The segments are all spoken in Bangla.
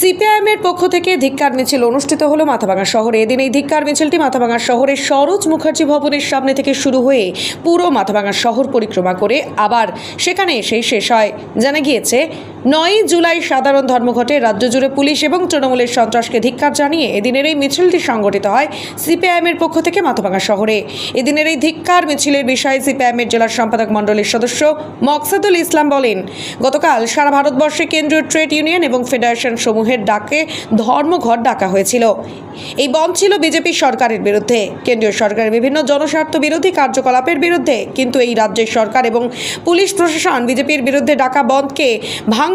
সিপিআইএম এর পক্ষ থেকে ধিক্কার মিছিল অনুষ্ঠিত হলো মাথাভাঙা শহরে। এদিন এই ধিক্কার মিছিলটি মাথাভাঙা শহরের সরোজ মুখার্জি ভবনের সামনে থেকে শুরু হয়ে পুরো মাথাভাঙা শহর পরিক্রমা করে আবার সেখানে এসেই শেষ হয়। জানা গিয়েছে নয়ই জুলাই সাধারণ ধর্মঘটে রাজ্য জুড়ে পুলিশ এবং তৃণমূলের সন্ত্রাসকে ধিক্কার জানিয়ে এদিনের এই মিছিলটি সংগঠিত হয় সিপিআইএম এর পক্ষ থেকে মাথাভাঙা শহরে। এদিনের এই ধিক্কার মিছিলের বিষয়ে সিপিআইএম এর জেলার সম্পাদক মণ্ডলীর সদস্য মকসাদুল ইসলাম বলেন, গতকাল সারা ভারতবর্ষে কেন্দ্রীয় ট্রেড ইউনিয়ন এবং ফেডারেশন সমূহের ডাকে ধর্মঘট ডাকা হয়েছিল। এই বন্ধ ছিল বিজেপি সরকারের বিরুদ্ধে। কেন্দ্রীয় সরকারের বিভিন্ন জনস্বার্থ বিরোধী কার্যকলাপের বিরুদ্ধে, কিন্তু এই রাজ্যের সরকার এবং পুলিশ প্রশাসন বিজেপির বিরুদ্ধে ডাকা বন্ধকে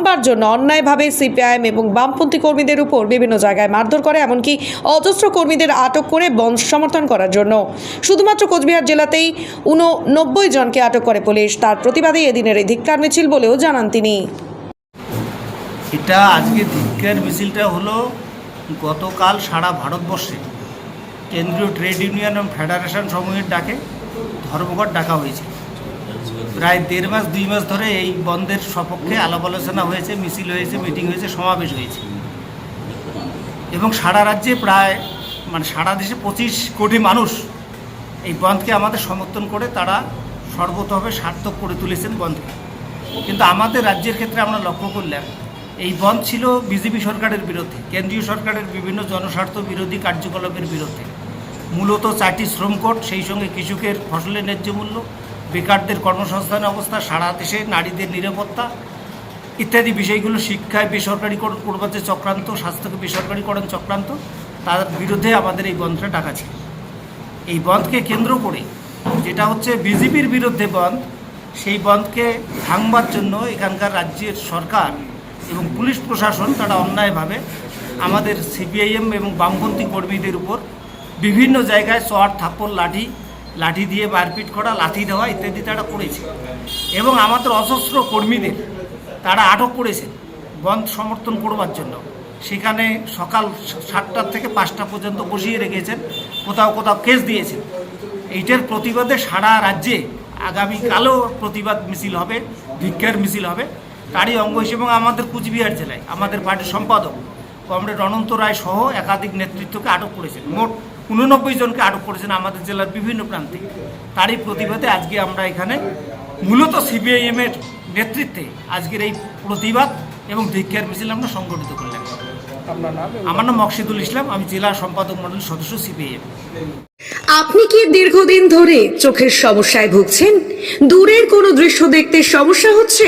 ভাঙবার জন্য অন্যায়ভাবে সিপিআইএম এবং বামপন্থী কর্মীদের উপর বিভিন্ন জায়গায় মারধর করে, এমনকি অজস্র কর্মীদের আটক করে বন্ধ সমর্থন করার জন্য। শুধুমাত্র কোচবিহার জেলাতেই উননব্বই জনকে আটক করে পুলিশ। তার প্রতিবাদে এদিনের এই ধিক্কার মিছিল বলেও জানান তিনি। এটা আজকে ধিক্কার মিছিলটা হলো গতকাল সারা ভারতবর্ষে কেন্দ্রীয় ট্রেড ইউনিয়ন এবং ফেডারেশন সমূহের ডাকে ধর্মঘট ডাকা হয়েছে। প্রায় দেড় মাস, দুই মাস ধরে এই বন্ধের সপক্ষে আলাপ আলোচনা হয়েছে, মিছিল হয়েছে, মিটিং হয়েছে, সমাবেশ হয়েছে। এবং সারা রাজ্যে প্রায় মানে সারা দেশে পঁচিশ কোটি মানুষ এই বন্ধকে আমাদের সমর্থন করে, তারা সর্বতভাবে সার্থক করে তুলেছেন বন্ধকে। কিন্তু আমাদের রাজ্যের ক্ষেত্রে আমরা লক্ষ্য করলাম, এই বন্ধ ছিল বিজেপি সরকারের বিরুদ্ধে, কেন্দ্রীয় সরকারের বিভিন্ন জনস্বার্থ বিরোধী কার্যকলাপের বিরুদ্ধে। মূলত চারটি শ্রম কোড সেই সঙ্গে কৃষকের ফসলের ন্যায্য মূল্য বেকারদের কর্মসংস্থান অবস্থা, সারা দেশে নারীদের নিরাপত্তা ইত্যাদি বিষয়গুলো শিক্ষায় বেসরকারিকরণ করবার যে চক্রান্ত, স্বাস্থ্যকে বেসরকারিকরণ চক্রান্ত। তার বিরুদ্ধে আমাদের এই বন্ধটা ডাকা ছিল। এই বন্ধকে কেন্দ্র করে যেটা হচ্ছে বিজেপির বিরুদ্ধে বন্ধ, সেই বন্ধকে ভাঙবার জন্য এখানকার রাজ্যের সরকার এবং পুলিশ প্রশাসন তারা অন্যায়ভাবে আমাদের সিপিআইএম এবং বামপন্থী কর্মীদের উপর বিভিন্ন জায়গায় চট থাপ্পড়, লাঠি লাঠি দিয়ে মারপিট করা, লাঠি দেওয়া ইত্যাদি তারা করেছে। এবং আমাদের অসস্ত্র কর্মীদের তারা আটক করেছে বন্ধ সমর্থন করবার জন্য। সেখানে সকাল সাতটার থেকে পাঁচটা পর্যন্ত বসিয়ে রেখেছেন, কোথাও কোথাও কেস দিয়েছেন। এইটার প্রতিবাদে সারা রাজ্যে আগামীকালও প্রতিবাদ মিছিল হবে ভিক্ষার মিছিল হবে। তারই অঙ্গ হিসেবে আমাদের কুচবিহার জেলায়, আমাদের পার্টির সম্পাদক কমরেড অনন্ত রায় সহ একাধিক নেতৃত্বকে আটক করেছেন। মোট উননব্বই জনকে আটক করেছেন আমাদের জেলার বিভিন্ন প্রান্তে। তারই প্রতিবাদে আজকে আমরা এখানে মূলত সিবিআইএম এর নেতৃত্বে আজকের এই প্রতিবাদ এবং ভিক্ষার মিছিল আমরা সংগঠিত করলাম। আমার নাম মকসিদুল ইসলাম আমি জেলা সম্পাদক মণ্ডলীর সদস্য সিপিআইএম আপনি কি দীর্ঘদিন ধরে চোখের সমস্যায় ভুগছেন? দূরের কোনো দৃশ্য দেখতে সমস্যা হচ্ছে?